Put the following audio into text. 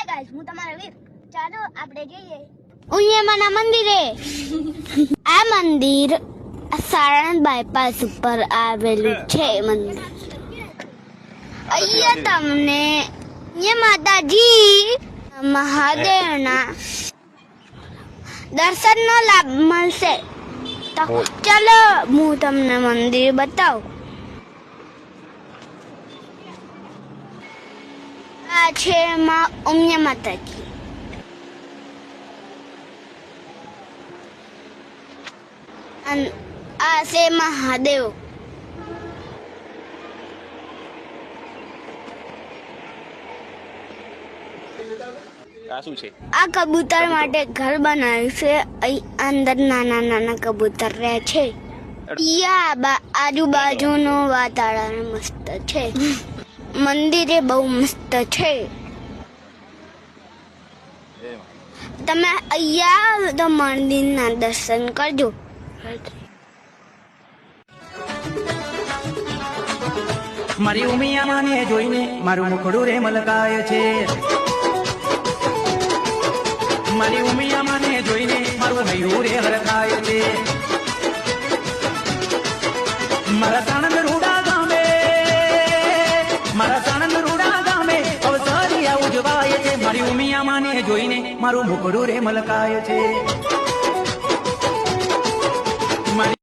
Hi guys હું તમારા વીર. ચાલો આપણે જઈએ. ઉમિયામાના મંદિરે. આ મંદિર સાણંદ બાયપાસ ઉપર આવેલું છે મંદિર. અહીંયા તમને અહીંયા માતાજી મહાદેવના દર્શનનો લાભ મળશે. તો ચલો હું તમને મંદિર બતાવું. માં ઉમિયા માતાજી અને આ છે મહાદેવ આ શું છે આ કબૂતર માટે ઘર બનાવ્યું છે અહીં અંદર નાના નાના કબૂતર રહે છે યા બા આજુબાજુનું વાતાવરણ મસ્ત છે મંદિરે બહુ મસ્ત છે. તમે અહીંયા તો મંદિરના દર્શન કરજો. મારી ઉમિયામાને જોઈને મારું મુખડું રે મલકાય છે. મારી ઉમિયામાને જોઈને મારું હૈયું રે હરખાય છે. મારા ઉમિયામાને જોઈને મારું મુખડું રે મલકાય છે.